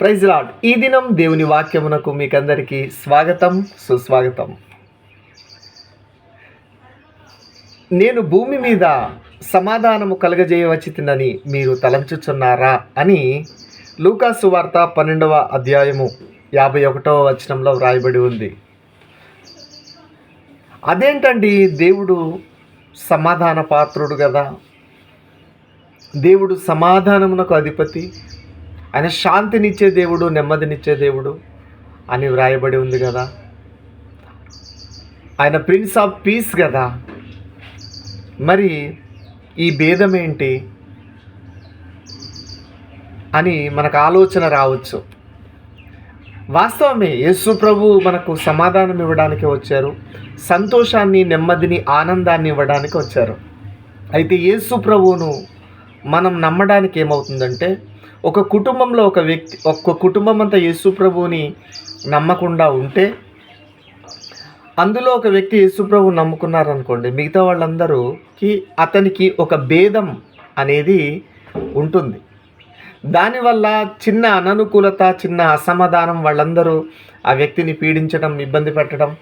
Praise lord. ఈ దినం దేవుని వాక్యమునకు మీకందరికీ స్వాగతం సుస్వాగతం. నేను భూమి మీద సమాధానము కలగజేయవచ్చితినని మీరు తలంచుచున్నారా అని లూకాసు వార్త పన్నెండవ అధ్యాయము యాభై ఒకటవ వచనంలో వ్రాయబడి ఉంది. అదేంటండి? దేవుడు సమాధాన పాత్రుడు కదా దేవుడు సమాధానమునకు అధిపతి ఆయన శాంతినిచ్చే దేవుడు నెమ్మదినిచ్చే దేవుడు అని వ్రాయబడి ఉంది కదా. ఆయన ప్రిన్స్ ఆఫ్ పీస్ కదా. మరి ఈ భేదం ఏంటి అని మనకు ఆలోచన రావచ్చు. వాస్తవమే యేసు ప్రభు మనకు సమాధానం ఇవ్వడానికి వచ్చారు. సంతోషాన్ని నెమ్మదిని ఆనందాన్ని ఇవ్వడానికి వచ్చారు. అయితే యేసు ప్రభువును మనం నమ్మడానికి ఏమవుతుందంటే ఒక కుటుంబంలో ఒక వ్యక్తి ఒక్క కుటుంబం అంతా యేసు ప్రభువుని నమ్మకుండా ఉంటే అందులో ఒక వ్యక్తి యేసు ప్రభు నమ్ముకున్నారనుకోండి మిగతా వాళ్ళందరూకి అతనికి ఒక భేదం అనేది ఉంటుంది. దానివల్ల చిన్న అననుకూలత చిన్న అసమాధానం వాళ్ళందరూ ఆ వ్యక్తిని పీడించడం ఇబ్బంది పెట్టడం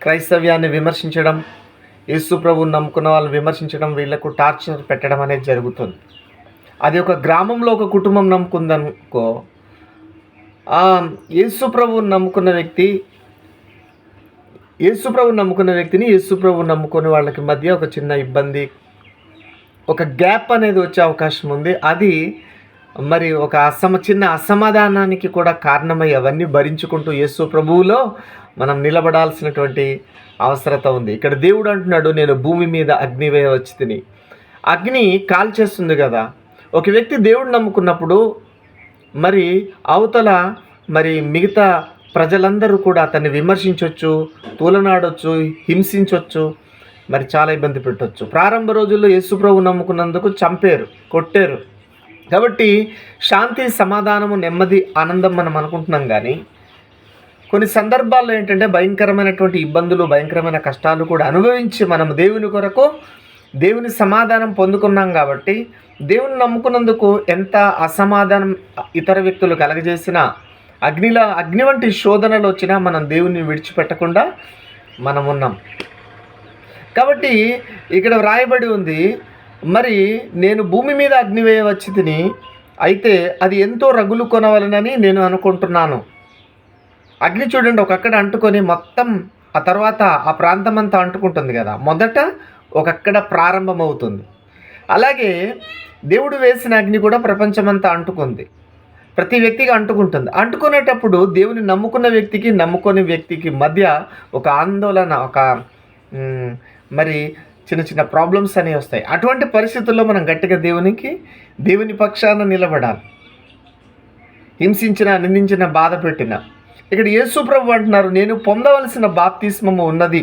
క్రైస్తవ్యాన్ని విమర్శించడం యేసు నమ్ముకున్న వాళ్ళని విమర్శించడం వీళ్ళకు టార్చర్ పెట్టడం అనేది జరుగుతుంది. అది ఒక గ్రామంలో ఒక కుటుంబం నమ్ముకుందనుకో యేసుప్రభువుని నమ్ముకున్న వ్యక్తి యేసుప్రభు నమ్ముకున్న వ్యక్తిని యేసుప్రభు నమ్ముకునే వాళ్ళకి మధ్య ఒక చిన్న ఇబ్బంది ఒక గ్యాప్ అనేది వచ్చే అవకాశం ఉంది. అది మరి ఒక అసమ చిన్న అసమాధానానికి కూడా కారణమై అవన్నీ భరించుకుంటూ యేసు ప్రభువులో మనం నిలబడాల్సినటువంటి అవసరత ఉంది. ఇక్కడ దేవుడు అంటున్నాడు నేను భూమి మీద అగ్ని వచ్చి తిని. అగ్ని కాల్చేస్తుంది కదా ఒక వ్యక్తి దేవుడు నమ్ముకున్నప్పుడు మరి అవతల మరి మిగతా ప్రజలందరూ కూడా అతన్ని విమర్శించవచ్చు తూలనాడొచ్చు హింసించవచ్చు మరి చాలా ఇబ్బంది పెట్టవచ్చు ప్రారంభ రోజుల్లో యేసుప్రభు నమ్ముకున్నందుకు చంపారు కొట్టారు. కాబట్టి శాంతి సమాధానము నెమ్మది ఆనందం మనం అనుకుంటున్నాం కానీ కొన్ని సందర్భాల్లో ఏంటంటే భయంకరమైనటువంటి ఇబ్బందులు భయంకరమైన కష్టాలు కూడా అనుభవించి మనం దేవుని కొరకు దేవుని సమాధానం పొందుకున్నాం కాబట్టి దేవుని నమ్ముకున్నందుకు ఎంత అసమాధానం ఇతర వ్యక్తులు కలగజేసినా అగ్నిలో అగ్ని వంటి శోధనలు వచ్చినా మనం దేవుని విడిచిపెట్టకుండా మనం ఉన్నాం. కాబట్టి ఇక్కడ వ్రాయబడి ఉంది మరి నేను భూమి మీద అగ్ని వేయవచ్చి తిని అయితే అది ఎంతో రగులు కొనవలనని నేను అనుకుంటున్నాను. అగ్ని చూడండి ఒకక్కడ అంటుకొని మొత్తం ఆ తర్వాత ఆ ప్రాంతం అంతా అంటుకుంటుంది కదా. మొదట ఒకక్కడ ప్రారంభమవుతుంది. అలాగే దేవుడు వేసిన అగ్ని కూడా ప్రపంచమంతా అంటుకుంది. ప్రతి వ్యక్తికి అంటుకుంటుంది. అంటుకునేటప్పుడు దేవుని నమ్ముకున్న వ్యక్తికి నమ్ముకునే వ్యక్తికి మధ్య ఒక ఆందోళన ఒక మరి చిన్న చిన్న ప్రాబ్లమ్స్ అనేవి వస్తాయి. అటువంటి పరిస్థితుల్లో మనం గట్టిగా దేవునికి దేవుని పక్షాన నిలబడాలి. హింసించిన నిందించిన బాధ పెట్టిన. ఇక్కడ యేసు ప్రభు అంటున్నారు నేను పొందవలసిన బాప్తిస్మము ఉన్నది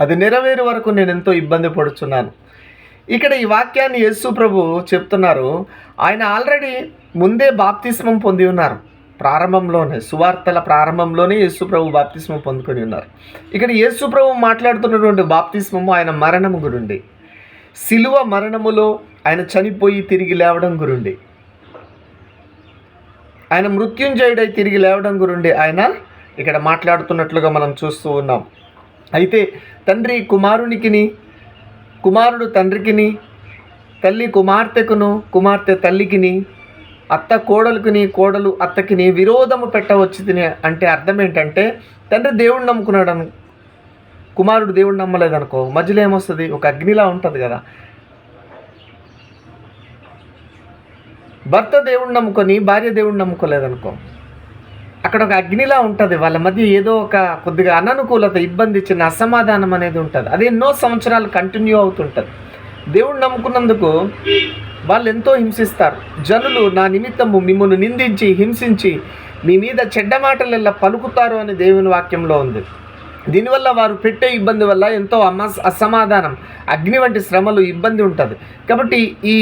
అది నెరవేరు వరకు నేను ఎంతో ఇబ్బంది పడుతున్నాను ఇక్కడ ఈ వాక్యాన్ని యేసు ప్రభు చెప్తున్నారు. ఆయన ఆల్రెడీ ముందే బాప్తిస్మం పొంది ఉన్నారు. ప్రారంభంలోనే సువార్తల ప్రారంభంలోనే యేసు ప్రభు బాప్తిస్మం పొందుకొని ఉన్నారు. ఇక్కడ యేసు ప్రభు మాట్లాడుతున్నటువంటి బాప్తిస్మము ఆయన మరణము గురుండి. సిలువ మరణములో ఆయన చనిపోయి తిరిగి లేవడం గురుండి. ఆయన మృత్యుంజయుడై తిరిగి లేవడం గురుండి. ఆయన ఇక్కడ మాట్లాడుతున్నట్లుగా మనం చూస్తూ ఉన్నాం. అయితే తండ్రి కుమారునికిని కుమారుడు తండ్రికిని తల్లి కుమార్తెకును కుమార్తె తల్లికిని అత్త కోడలుకుని కోడలు అత్తకిని విరోధము పెట్టవచ్చు తిని అంటే అర్థం ఏంటంటే తండ్రి దేవుడిని నమ్ముకున్నాడు అను కుమారుడు దేవుడిని నమ్మలేదనుకో మధ్యలో ఏమొస్తుంది? ఒక అగ్నిలా ఉంటుంది కదా. భర్త దేవుడిని నమ్ముకొని భార్య దేవుడిని నమ్ముకోలేదనుకో. అక్కడ ఒక అగ్నిలా ఉంటుంది. వాళ్ళ మధ్య ఏదో ఒక కొద్దిగా అననుకూలత ఇబ్బంది చిన్న అసమాధానం అనేది ఉంటుంది. అది ఎన్నో సంవత్సరాలు కంటిన్యూ అవుతుంటుంది. దేవుడు నమ్ముకున్నందుకు వాళ్ళు ఎంతో హింసిస్తారు. జనులు నా నిమిత్తము మిమ్మల్ని నిందించి హింసించి మీ మీద చెడ్డ మాటలెల్లా పలుకుతారు అని దేవుని వాక్యంలో ఉంది. దీనివల్ల వారు పెట్టే ఇబ్బంది వల్ల ఎంతో అమా అసమాధానం అగ్ని వంటి శ్రమలు ఇబ్బంది ఉంటుంది. కాబట్టి ఈ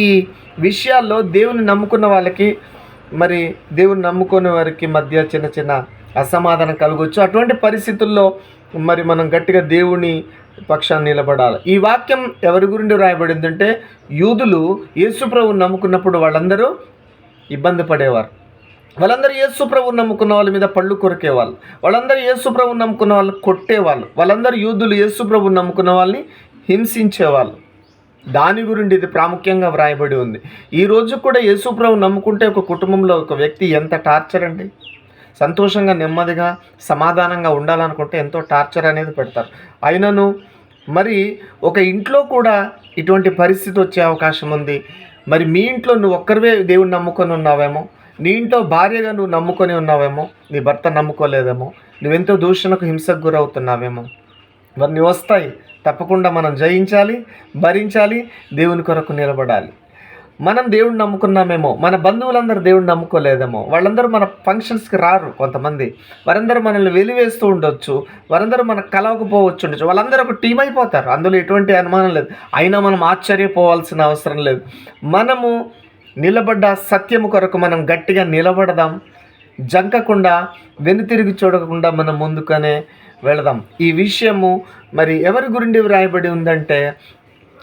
విషయాల్లో దేవుని నమ్ముకున్న వాళ్ళకి మరి దేవుని నమ్ముకునే వారికి మధ్య చిన్న చిన్న అసమాధానం కలగవచ్చు అటువంటి పరిస్థితుల్లో మరి మనం గట్టిగా దేవుని పక్షాన్ని నిలబడాలి. ఈ వాక్యం ఎవరి గురించి రాయబడిందంటే యూదులు యేసుప్రభు నమ్ముకున్నప్పుడు వాళ్ళందరూ ఇబ్బంది పడేవారు. వాళ్ళందరూ యేసుప్రభు నమ్ముకున్న వాళ్ళ మీద పళ్ళు కొరికేవాళ్ళు. వాళ్ళందరూ యేసుప్రభు నమ్ముకున్న వాళ్ళు కొట్టేవాళ్ళు. వాళ్ళందరూ యూదులు యేసుప్రభు నమ్ముకున్న వాళ్ళని హింసించేవాళ్ళు. దాని గురించి ఇది ప్రాముఖ్యంగా వ్రాయబడి ఉంది. ఈ రోజు కూడా యేసుప్రభు నమ్ముకుంటే ఒక కుటుంబంలో ఒక వ్యక్తి ఎంత టార్చర్ అండి? సంతోషంగా నెమ్మదిగా సమాధానంగా ఉండాలనుకుంటే ఎంతో టార్చర్ అనేది పెడతారు. అయినను మరి ఒక ఇంట్లో కూడా ఇటువంటి పరిస్థితి వచ్చే అవకాశం ఉంది. మరి మీ ఇంట్లో నువ్వు ఒక్కరివే దేవుని నమ్ముకొని ఉన్నావేమో? నీ ఇంట్లో భార్యగా నువ్వు నమ్ముకొని ఉన్నావేమో? నీ భర్త నమ్ముకోలేదేమో? నువ్వెంతో దూషణకు హింసకు గురవుతున్నావేమో? ఇవన్నీ వస్తాయి. తప్పకుండా మనం జయించాలి భరించాలి దేవుని కొరకు నిలబడాలి. మనం దేవుడిని నమ్ముకున్నామేమో మన బంధువులందరూ దేవుడిని నమ్ముకోలేదేమో వాళ్ళందరూ మన ఫంక్షన్స్కి రారు కొంతమంది. వారందరూ మనల్ని వెలివేస్తూ ఉండొచ్చు వారందరూ మనకు కలవకపోవచ్చు ఉండొచ్చు వాళ్ళందరూ ఒక టీం అయిపోతారు. అందులో ఎటువంటి అనుమానం లేదు. అయినా మనం ఆశ్చర్యపోవాల్సిన అవసరం లేదు. మనము నిలబడ్డ సత్యము కొరకు మనం గట్టిగా నిలబడదాం. జంకకుండా వెనుతిరిగి చూడకుండా మనం ముందుకనే వెళదాం. ఈ విషయము మరి ఎవరి గురించి వ్రాయబడి ఉందంటే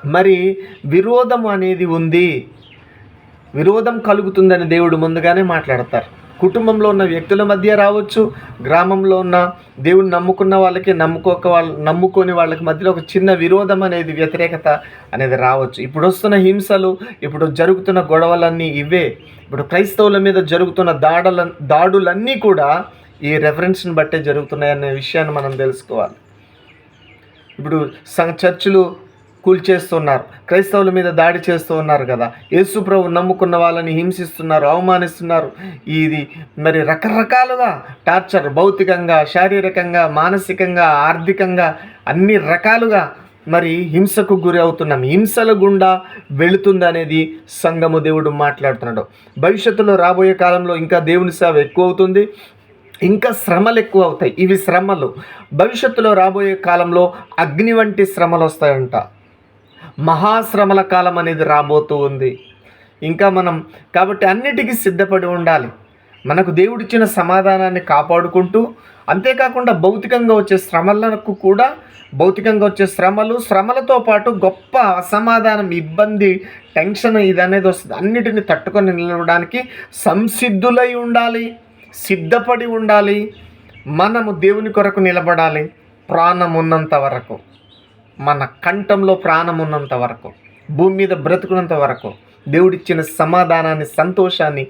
మరి విరోధం అనేది ఉంది. విరోధం కలుగుతుందని దేవుడు ముందుగానే మాట్లాడతారు. కుటుంబంలో ఉన్న వ్యక్తుల మధ్య రావచ్చు గ్రామంలో ఉన్న దేవుని నమ్ముకున్న వాళ్ళకి నమ్ముకోక వాళ్ళ నమ్ముకొని వాళ్ళకి మధ్యలో ఒక చిన్న విరోధం అనేది వ్యతిరేకత అనేది రావచ్చు. ఇప్పుడు వస్తున్న హింసలు ఇప్పుడు జరుగుతున్న గొడవలన్నీ ఇవే. ఇప్పుడు క్రైస్తవుల మీద జరుగుతున్న దాడుల దాడులన్నీ కూడా ఈ రెఫరెన్స్ని బట్టే జరుగుతున్నాయనే విషయాన్ని మనం తెలుసుకోవాలి. ఇప్పుడు సంఘ చర్చిలు కూల్చేస్తున్నారు క్రైస్తవుల మీద దాడి చేస్తూ ఉన్నారు కదా యేసు ప్రభు నమ్ముకున్న వాళ్ళని హింసిస్తున్నారు అవమానిస్తున్నారు. ఇది మరి రకరకాలుగా టార్చర్ భౌతికంగా శారీరకంగా మానసికంగా ఆర్థికంగా అన్ని రకాలుగా మరి హింసకు గురి అవుతున్నాం. హింసల గుండా వెళుతుంది అనేది సంగము దేవుడు మాట్లాడుతున్నాడు. భవిష్యత్తులో రాబోయే కాలంలో ఇంకా దేవుని సేవ ఎక్కువ అవుతుంది. ఇంకా శ్రమలు ఎక్కువ అవుతాయి. ఇవి శ్రమలు. భవిష్యత్తులో రాబోయే కాలంలో అగ్ని వంటి శ్రమలు వస్తాయంట. మహాశ్రమల కాలం అనేది రాబోతూ ఉంది. ఇంకా మనం కాబట్టి అన్నిటికీ సిద్ధపడి ఉండాలి. మనకు దేవుడిచ్చిన సమాధానాన్ని కాపాడుకుంటూ అంతేకాకుండా భౌతికంగా వచ్చే శ్రమలకు కూడా భౌతికంగా వచ్చే శ్రమలు శ్రమలతో పాటు గొప్ప అసమాధానం ఇబ్బంది టెన్షన్ ఇది అనేది వస్తుంది. అన్నిటిని తట్టుకొని నిలవడానికి సంసిద్ధులై ఉండాలి. సిద్ధపడి ఉండాలి. మనము దేవుని కొరకు నిలబడాలి. ప్రాణం ఉన్నంత వరకు. మన కంఠంలో ప్రాణం ఉన్నంత వరకు. భూమి మీద బ్రతుకున్నంత వరకు. దేవుడిచ్చిన సమాధానాన్ని సంతోషాన్ని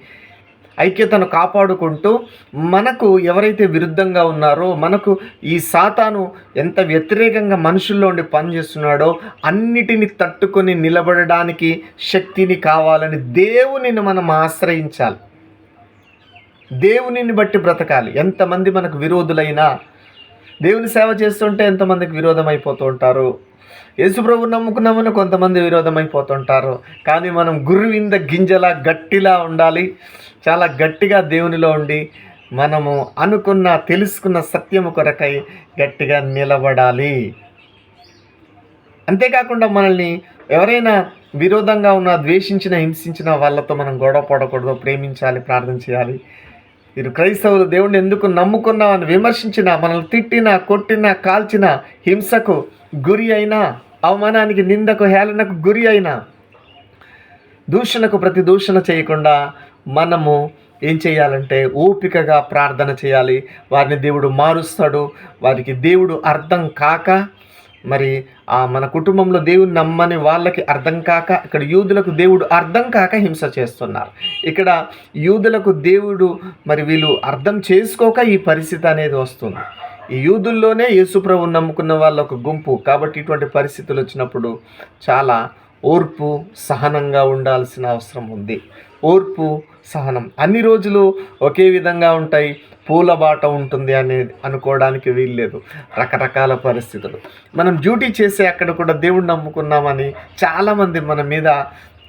ఐక్యతను కాపాడుకుంటూ మనకు ఎవరైతే విరుద్ధంగా ఉన్నారో మనకు ఈ సాతాను ఎంత వ్యతిరేకంగా మనుషుల్లో ఉండి పనిచేస్తున్నాడో అన్నిటిని తట్టుకొని నిలబడడానికి శక్తిని కావాలని దేవునిని మనం ఆశ్రయించాలి. దేవునిని బట్టి బ్రతకాలి. ఎంతమంది మనకు విరోధులైనా దేవుని సేవ చేస్తుంటే ఎంతమందికి విరోధం అయిపోతూ ఉంటారు యేసుప్రభు నమ్ముకున్నామని కొంతమంది విరోధం అయిపోతుంటారు కానీ మనం గురువింద గింజలా గట్టిలా ఉండాలి. చాలా గట్టిగా దేవునిలో ఉండి మనము అనుకున్న తెలుసుకున్న సత్యము కొరకై గట్టిగా నిలబడాలి. అంతేకాకుండా మనల్ని ఎవరైనా విరోధంగా ఉన్న ద్వేషించిన హింసించిన వాళ్ళతో మనం గొడవ పడకూడదు ప్రేమించాలి ప్రార్థన చేయాలి. మీరు క్రైస్తవులు దేవుడిని ఎందుకు నమ్ముకున్నామని విమర్శించిన మనల్ని తిట్టినా కొట్టినా కాల్చిన హింసకు గురి అయినా అవమానానికి నిందకు హేళనకు గురి అయినా దూషణకు ప్రతి దూషణ చేయకుండా మనము ఏం చేయాలంటే ఓపికగా ప్రార్థన చేయాలి. వారిని దేవుడు మారుస్తాడు. వారికి దేవుడు అర్థం కాక మరి ఆ మన కుటుంబంలో దేవుని నమ్మని వాళ్ళకి అర్థం కాక ఇక్కడ యూదులకు దేవుడు అర్థం కాక హింస చేస్తున్నారు. ఇక్కడ యూదులకు దేవుడు మరి వీళ్ళు అర్థం చేసుకోక ఈ పరిస్థితి అనేది వస్తుంది. ఈ యూదుల్లోనే యేసుప్రభు నమ్ముకున్న వాళ్ళ ఒక గుంపు. కాబట్టి ఇటువంటి పరిస్థితులు వచ్చినప్పుడు చాలా ఓర్పు సహనంగా ఉండాల్సిన అవసరం ఉంది. ఓర్పు సహనం. అన్ని రోజులు ఒకే విధంగా ఉంటాయి. పూల బాట ఉంటుంది అనేది అనుకోవడానికి వీల్లేదు. రకరకాల పరిస్థితులు. మనం డ్యూటీ చేసే అక్కడ కూడా దేవుడు నమ్ముకున్నామని చాలామంది మన మీద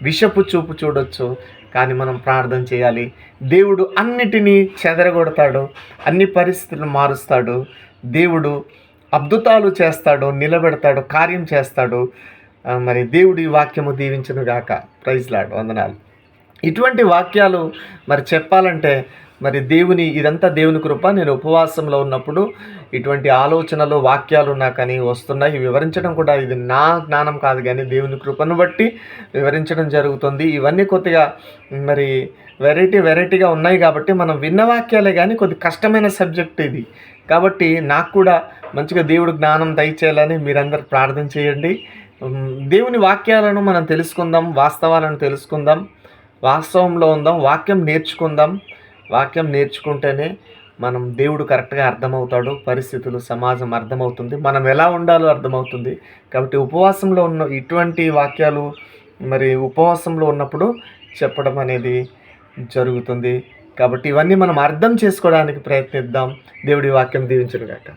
విషపు చూపు చూడొచ్చు. కానీ మనం ప్రార్థన చేయాలి. దేవుడు అన్నిటినీ చెదరగొడతాడు. అన్ని పరిస్థితులు మారుస్తాడు. దేవుడు అద్భుతాలు చేస్తాడు నిలబెడతాడు కార్యం చేస్తాడు. మరి దేవుడి వాక్యము దీవించును గాక ప్రైజ్ లాడు. వందనాలు. ఇటువంటి వాక్యాలు మరి చెప్పాలంటే మరి దేవుని ఇదంతా దేవుని కృప. నేను ఉపవాసంలో ఉన్నప్పుడు ఇటువంటి ఆలోచనలు వాక్యాలు నాకని వస్తున్నాయి. వివరించడం కూడా ఇది నా జ్ఞానం కాదు కానీ దేవుని కృపను బట్టి వివరించడం జరుగుతుంది. ఇవన్నీ కొద్దిగా మరి వెరైటీ వెరైటీగా ఉన్నాయి కాబట్టి మనం విన్న వాక్యాలే కానీ కొద్ది కష్టమైన సబ్జెక్ట్ ఇది. కాబట్టి నాకు కూడా మంచిగా దేవుడు జ్ఞానం దయచేయాలని మీరందరూ ప్రార్థన చేయండి. దేవుని వాక్యాలను మనం తెలుసుకుందాం వాస్తవాలను తెలుసుకుందాం. వాస్తవంలో ఉందాం వాక్యం నేర్చుకుందాం. వాక్యం నేర్చుకుంటేనే మనం దేవుడు కరెక్ట్గా అర్థమవుతాడు పరిస్థితులు సమాజం అర్థమవుతుంది మనం ఎలా ఉండాలో అర్థమవుతుంది. కాబట్టి ఉపవాసంలో ఉన్న ఇటువంటి వాక్యాలు మరి ఉపవాసంలో ఉన్నప్పుడు చెప్పడం అనేది జరుగుతుంది. కాబట్టి ఇవన్నీ మనం అర్థం చేసుకోవడానికి ప్రయత్నిద్దాం. దేవుడి వాక్యం దీవించను గాక